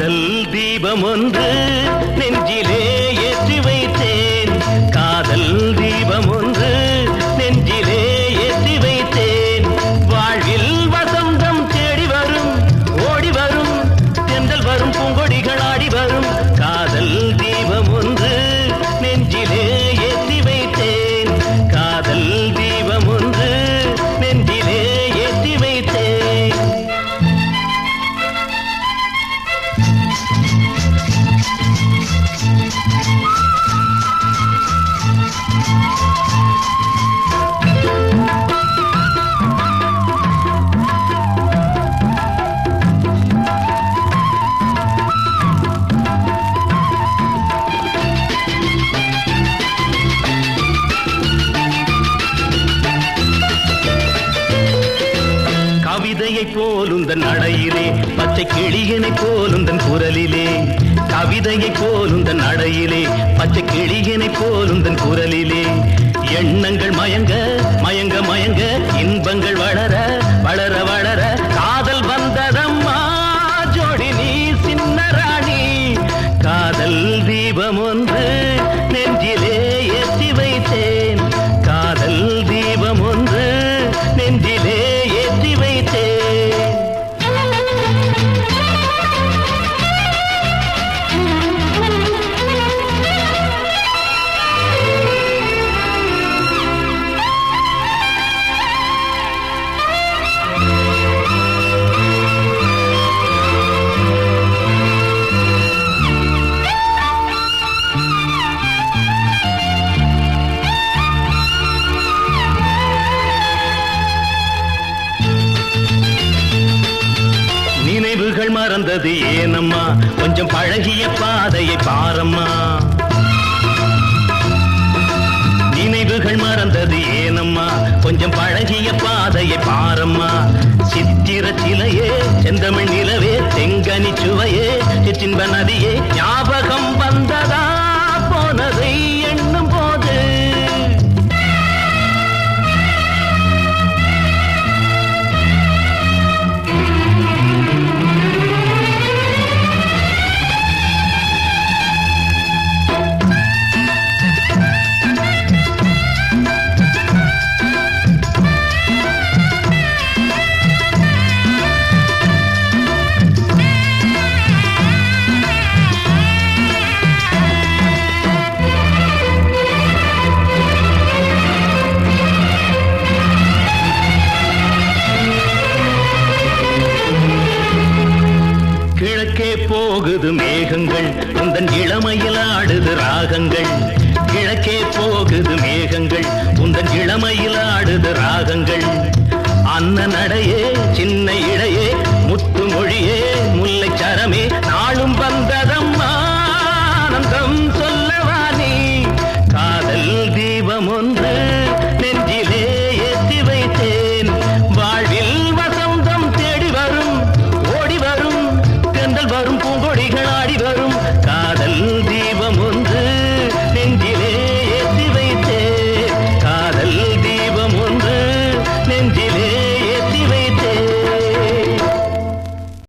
காதல் தீபம் ஒன்று நெஞ்சில் கவிதையை போலுந்தன் நடையிலே பச்சை கிளியனை போலுந்தன் குரலிலே. கவிதையை போலுந்தன் நடையிலே பச்சை கிளியனை போலுந்தன் குரலிலே. எண்ணங்கள் மயங்க மயங்க மயங்க இன்பங்கள் வளர வளர வளர பிறந்தது ஏனம்மா? கொஞ்சம் பழகிய பாதையை பாரம்மா. நினைவுகள் மறந்தது ஏனம்மா? கொஞ்சம் பழகிய பாதையை பாரம்மா. சித்திர சிலையே செந்தமிழ் நிலவே தெங்கனி சுவையே சிற்றின்ப நதியே ஞாபகம் வந்த போகுது மேகங்கள். உந்தன் இளமையில் ஆடுது ராகங்கள். கிழக்கே போகுது மேகங்கள். உந்தன் இளமையில் ஆடுது ராகங்கள். அன்ன நடையே சின்ன இடையே